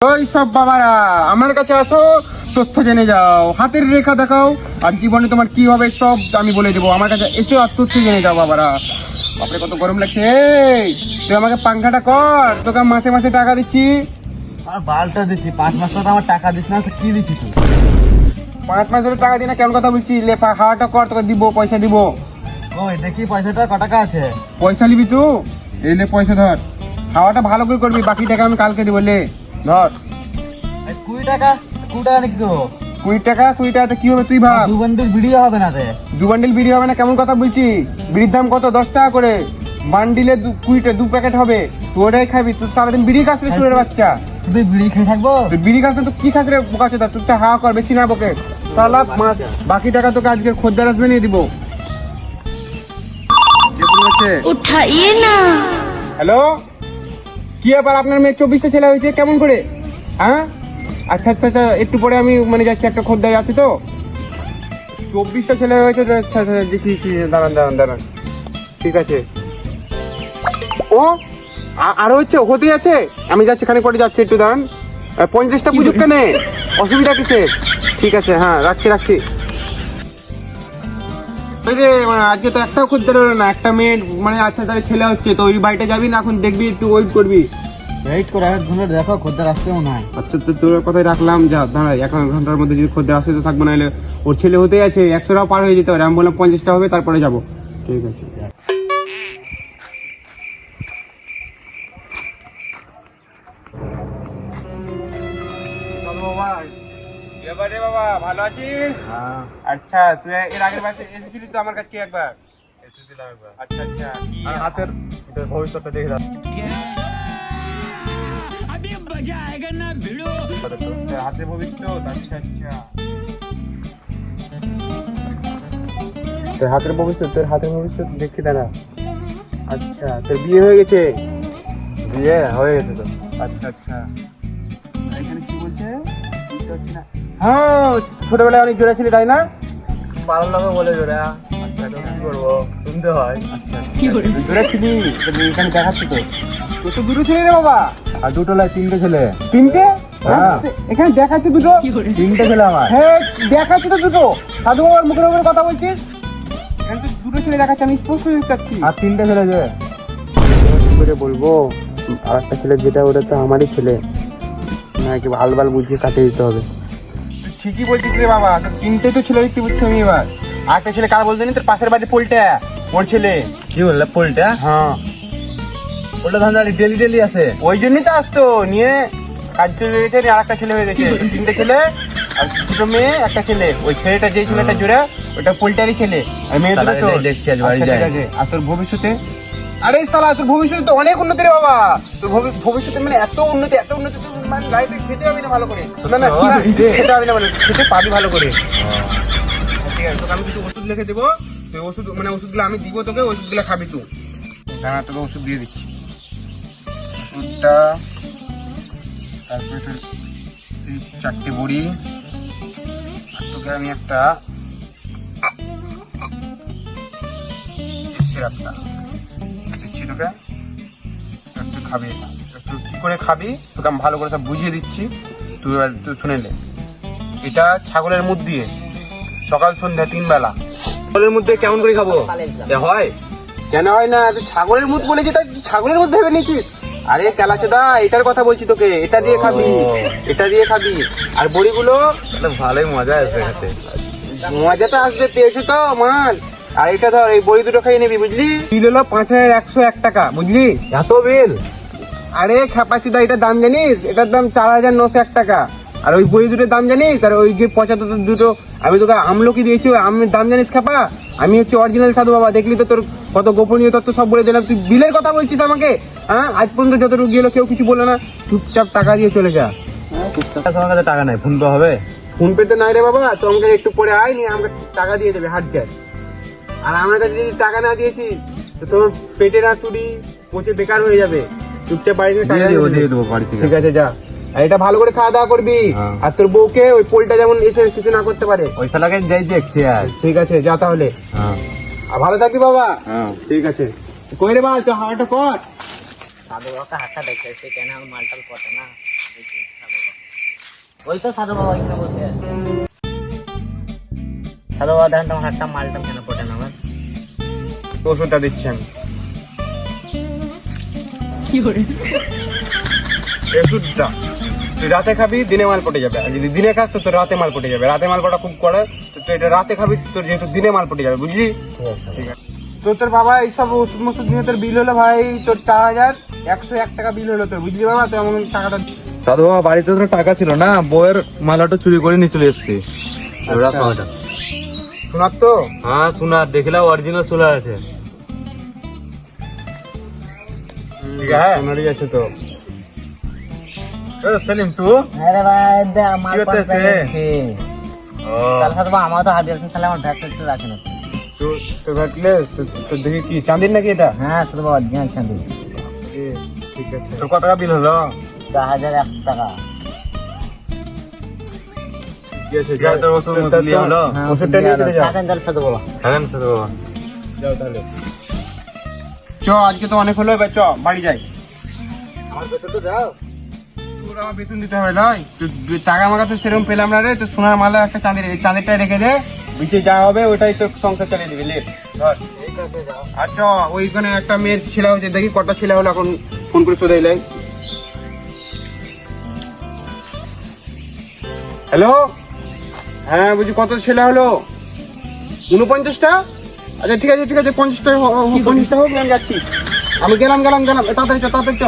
ওই সব বাবারা আমার কাছে আসো তথ্য জেনে যাও হাতের রেখা দেখাও আর জীবনে তোমার কি হবে সব আমি বলে দেবো। আমার কাছে এসো আর তথ্য জেনে যাও বাবারা। বাপরে কত গরম লাগছে তুই আমাকে পাংখাটা কর তোকে মাসে মাসে টাকা দিচ্ছি। আর বালটা দিছি পাঁচ মাস তো আমার টাকা দিস না কি দিছি তুই? পাঁচ মাস ধরে টাকা দিই না কেমন কথা বলছি লেফা হাওয়াটা কর তোকে দিব পয়সা দিব। ওই দেখি পয়সাটা ক টাকা আছে? পয়সা নিবি তুই এই লে পয়সা ধর। খাওয়াটা ভালো করে করবি বাকি টাকা আমি কালকে দিব লে। কেমন কথা বিড়ির দাম কত? দশ টাকা করে। কুড়িটা দু প্যাকেট হবে। খাবি সারাদিন বিড়ি বাচ্চা। বিড়ি খেয়ে থাকব? তো কি তো হা কর বেশি না বাকি। টাকা তোকে আজকে খদ্দের আসবে নিয়ে দিব। হ্যালো? কি ব্যাপার? আপনার মেয়ে চব্বিশটা ছেলে হয়েছে কেমন করে? হ্যাঁ? আচ্ছা আচ্ছা আচ্ছা একটু পরে আমি মানে যাচ্ছি একটা খদ্দের আছে তো। চব্বিশটা ছেলে হয়েছে আচ্ছা আচ্ছা দেখি দেখি, দাঁড়ান দাঁড়ান দাঁড়ান। ঠিক আছে। ও আরও হচ্ছে হতে আছে? আমি যাচ্ছি খানিক পরে যাচ্ছি একটু দাঁড়ান। পঞ্চাশটা পুজো কেনে? অসুবিধা কিসে ঠিক আছে হ্যাঁ রাখছি রাখছি। ওই রে মানে আজকে তো একটাও খদ্দের হলো না একটা মেয়ে মানে আচ্ছা তাহলে ছেলে হচ্ছে তো ওই বাড়িটা যাবি না এখন দেখবি একটু ওয়েট করবি। ওয়েট করে এক ঘণ্টা দেখো খদ্দের আসতে মনে হয় আচ্ছা তো তোর কথাই রাখলাম যা দাঁড়া এক ঘণ্টার মধ্যে যদি খদ্দের আসে তো থাকব না হলে ওর ছেলে হতেই আছে একশোটাও পার হয়ে যেতে পারে আমি বললাম পঞ্চাশটা হবে তারপরে যাব। ঠিক আছে। এবারে বাবা ভালো আছিস? হ্যাঁ। আচ্ছা তুই এর আগের মাসে এসেছিলি তো আমার কাছে একবার? আচ্ছা আচ্ছা কি? হাতের ভবিষ্যৎটা দেখে রাখ। তোর হাতে ভবিষ্যৎ আচ্ছা আচ্ছা। তোর হাতের ভবিষ্যৎ তোর হাতের ভবিষ্যৎ দেখি দাঁড়া আচ্ছা তোর বিয়ে হয়ে গেছে? বিয়ে হয়ে গেছে তো। আচ্ছা আচ্ছা। এখানে কি বলছে? বুঝতে পারছি না। হ্যাঁ ছোটবেলায় অনেক জোরে ছিলি তাই না? পাড়ার লোকে বলে জোরে আচ্ছা তো কি করব? শুনতে হয়। আচ্ছা। জোরে ছিলি এখানে দেখাচ্ছি তো। তুই তো দুটো ছেলে রে বাবা। আর দুটো লাই তিনটে ছেলে। তিনটে? হ্যাঁ। এখানে দেখাচ্ছে দুটো? তিনটে ছেলে আমার। হ্যাঁ দেখাচ্ছে তো দুটো। সাধু বাবার মুখের উপরে কথা বলছিস? এখানে তো দুটো ছেলে দেখাচ্ছে আমি স্পষ্ট আর তিনটে ছেলে যে? করে বলব? আর একটা ছেলে যেটা ওটা তো আমারই ছেলে। না কি ভালো ভালো বুঝিয়ে কাটিয়ে দিতে হবে। ঠিকই বলছিস রে বাবা। তোর তিনটে তো ছেলে দেখতে বুঝছি আমি এবার। আরেকটা ছেলে কার বলতে তোর পাশের বাড়ির পোলটা ওর ছেলে। কি বললে পোলটা? হ্যাঁ। পোলটা ধান ডেলি ডেলি আছে। ওই জন্যই তো আসতো নিয়ে কাজ চলে গেছে আর একটা ছেলে হয়ে গেছে। তিনটে ছেলে আর দুটো মেয়ে একটা ছেলে। ওই ছেলেটা যে ছেলেটা জোরে ওটা পোল্টারই ছেলে। আর মেয়ে দেখছি আচ্ছা। আর তোর ভবিষ্যতে? আরে সালা তোর ভবিষ্যতে তো অনেক উন্নতি রে বাবা। তোর ভবি- ভবিষ্যতে মানে এত উন্নতি এত উন্নতি তুই মানে লাইফে খেতে পাবি না ভালো করে। না না খেতে পাবি না মানে খেতে পাবি ভালো করে। ঠিক আছে তোকে আমি কিছু ওষুধ লিখে দেবো। তুই ওষুধ মানে ওষুধগুলো আমি দিব তোকে ওষুধগুলো খাবি তুই। তোকে ওষুধ দিয়ে দিচ্ছি। ওষুধটা তারপরে তোর চারটে বড়ি আর তোকে আমি একটা সিরাপটা। তোকে একটু খাবি একটু কি করে খাবি? তোকে আমি ভালো করে সব বুঝিয়ে দিচ্ছি। তুই এবার তুই শুনে নে। এটা ছাগলের মুখ দিয়ে। সকাল সন্ধ্যা তিন বেলা। ছাগলের মধ্যে কেমন করে খাব? হয়? কেন হয় না? তুই ছাগলের মুখ বলে যেটা তুই ছাগলের মুখ ভেবে নিয়েছিস। আরে কেলাচোদা এটার কথা বলছি তোকে। এটা দিয়ে খাবি এটা দিয়ে খাবি। আর বড়িগুলো? ভালোই মজা আসবে মজাটা আসবে পেয়েছ তো মাল। আর এটা ধর এই বড়ি দুটো খাইয়ে নিবি বুঝলি? বিল হলো পাঁচ হাজার একশো এক টাকা বুঝলি? এত বিল? আরে খাপাচিদা এটার দাম জানিস? এটার দাম চার হাজার নশো এক টাকা। আর ওই বড়ি দুটোর দাম জানিস? আর ওই যে পঁচাত্তর দুটো আমি তোকে আমলকি দিয়েছি ওই আমের দাম জানিস খাপা? আমি হচ্ছে অরিজিনাল সাধু বাবা দেখলি তো তোর কত গোপনীয় তথ্য সব বলে দিলাম। তুই বিলের কথা বলছিস আমাকে হ্যাঁ? আজ পর্যন্ত যতটুকু গেলো কেউ কিছু বলল না। চুপচাপ টাকা দিয়ে চলে যা। তোমার কাছে টাকা নাই? ফোন তো হবে। ফোন পে তো নাই রে বাবা তো আমাকে একটু পরে আয় নিয়ে আমাকে টাকা দিয়ে দেবে হাট ক্যাশ আর আমার কাছে যদি টাকা না দিয়েছিস তো তোর পেটে না চুরি পচে বেকার হয়ে যাবে। চুপচাপ বাড়ি থেকে টাকা দিয়ে দেবো দিয়ে দিয়ে দেবে। দেবো বাড়ি থেকে। ঠিক আছে যা। আর এটা ভালো করে খাওয়া দাওয়া করবি। হ্যাঁ। আর তোর বউকে ওই পোলটা যেমন এসে কিছু না করতে পারে। ওই শালাকে যাই দেখছি আর। ঠিক আছে যা তাহলে। হ্যাঁ। আর ভালো থাকবি বাবা। হ্যাঁ। ঠিক আছে। কই রে বাবা তো হাওয়াটা কর। সাধু বাবাকে হাতটা দেখছে সে কেন মালটাল পটে না? দেখি ওই তো সাধু বাবা এখানে বসে আছে। বাবা দেখেন তোমার একটা মালটা কেন পটে না আমার ওষুধটা দিচ্ছি আমি ওষুধটা। তুই রাতে খাবি দিনে মাল পটে যাবে। আর যদি দিনে খাস তো তোর রাতে মাল পটে যাবে। রাতে মাল পটা খুব করে তো তুই এটা রাতে খাবি তোর যেহেতু দিনে মাল পটে যাবে বুঝলি? ঠিক আছে। ঠিক তো তোর বাবা এইসব ওষুধ মষুধ নিয়ে তোর বিল হলো ভাই তোর চার হাজার একশো এক টাকা বিল হলো তোর বুঝলি বাবা? তুই আমাকে টাকাটা সাধু বাবা বাড়িতে তো টাকা ছিল না বউয়ের মালাটা চুরি করে নিয়ে চলে এসছি। শোনার তো? হ্যাঁ শোনা দেখলাম অরিজিনাল সোলা আছে। সোনারই আছে তো। সেলিম তু আরে ভাই কি হতেছে? গেছি। তাহলে সাধু বাবা আমার তো হাত দিয়েছে তাহলে আমার। তো তো ঘাটলে তো- তো দেখি কি চাঁদির নাকি এটা? হ্যাঁ বাবা অরিজিনাল ঠিক আছে। তোর কত টাকা বিল হলো? চার হাজার এক টাকা। চ আজকে তো অনেক হলো এবার চ বাড়ি যাই। আমার ভেতর তো যাও। আমার বেতন দিতে হবে নয় টাকা তো সেরকম পেলাম না রে তো সোনার মালা একটা চাঁদের এই চাঁদেরটা রেখে দে। বিচে যা হবে ওটাই তো সংসার চালিয়ে দিবি ধর। আচ্ছা ওইখানে একটা মেয়ের ছেলে হচ্ছে দেখি কটা ছেলে হলো এখন ফোন করে শোধাই লাই হ্যালো? হ্যাঁ বলছি কত ছেলে হলো? উনপঞ্চাশটা আচ্ছা ঠিক আছে ঠিক আছে পঞ্চাশটা পঞ্চাশটা হোক আমি যাচ্ছি। আমি গেলাম গেলাম গেলাম। তাড়াতাড়ি চ তাড়াতাড়ি চ।